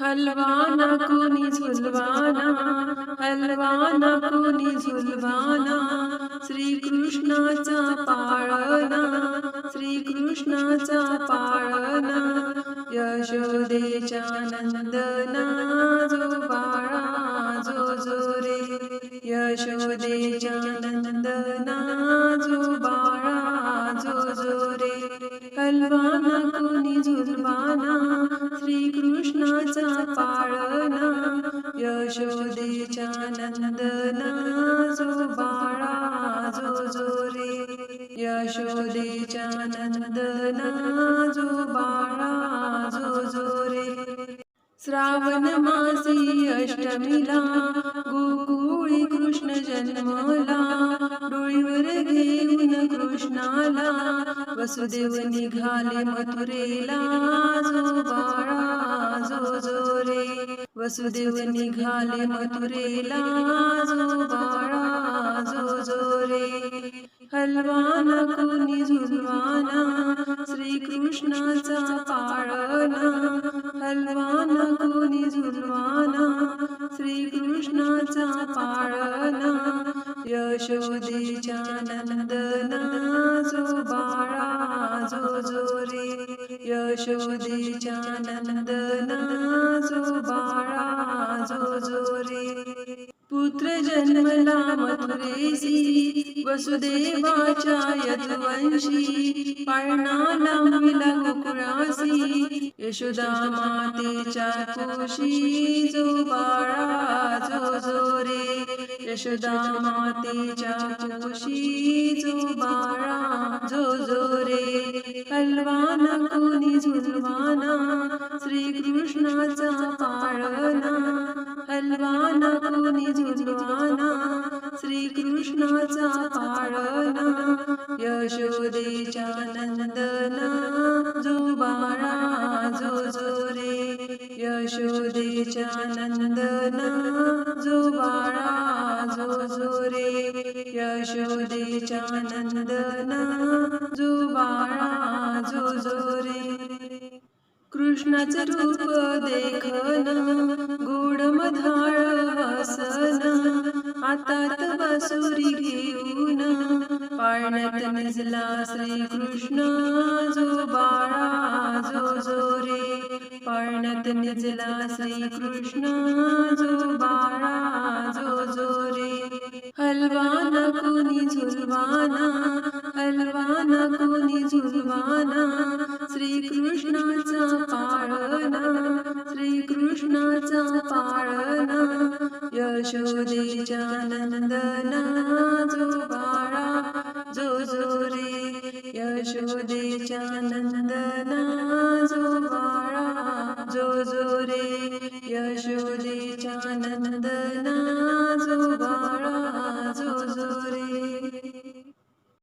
हलवाना कोणी झुलवाना हलवाना कोणी झुलवाना श्रीकृष्णाचा पाळणा श्रीकृष्णाचा पाळना यशोदेच्या नंदना जो बाळा जो जो रे यशोदेच्या यशोदेच्या नंदना जो बाळा जो जो रे. यशोदेच्या नंदना जो बाळा जो जो रे. श्रावण मासी अष्टमीला गोकुळी कृष्ण जन्मला. डोळीवर घेऊन कृष्णाला वसुदेव निघाले मथुरेला जो बाळा. वसुदेव निघाले मथुरेला. जो बाळा जो जो रे हलवाना कोणी झुलवाना. श्रीकृष्णाचा पाळना हलवाना कोणी झुलवाना. श्रीकृष्णाचा पाळना यशोदेच्या नंदना. जो बाळा जो जो रे यशोदेच्या नंदना. बाळा जो जो रे पुत्र जन्मला मथुरेसी वसुदेवाच्या यदुवंशी. पाळणा लांबिला गोकुळासी यशोदा मातेच्या कुशी. जो बाळा जो जो रे यशोदा मातेच्या कुशी. जो बाळा जो जो रे हलवाना कोणी झुलवाना. श्रीकृष्णाचा पाळणा यशोदेच्या नंदना जो बाळा जो जो रे यशोदेच्या नंदना जो बाळा जो जो रे यशोदेच्या नंदना जो बाळा जो जो रे कृष्णाचं रूप देखन गोड मधाळ हसन आता बासुरी घेऊन पाळण्यात निजला श्री कृष्ण. जो बाळा जो जो रे पाळण्यात निजला श्री कृष्ण. जो बाळा जो जो रे हलवाना कोणी झुलवाना हलवाना कोणी झुलवाना. श्री कृष्णाचा यशोदेच्या नंदना जो बाळा जो जो रे यशोदेच्या नंदना जो बाळा जो जो रे यशोदेच्या नंदना